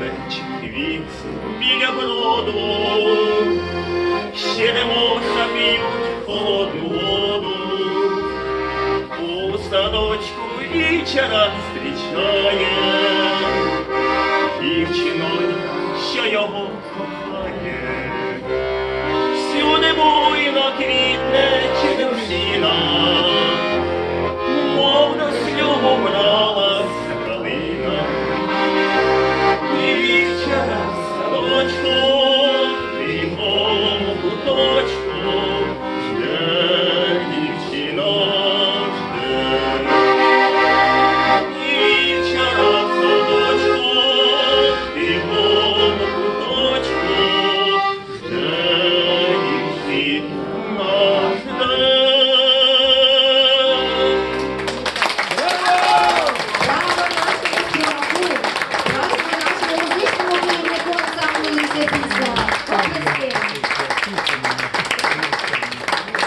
Велич від біля броду, ще не немов п'ють холодну воду, у станочку вечора зустрічає дівчинонька, що його кохає.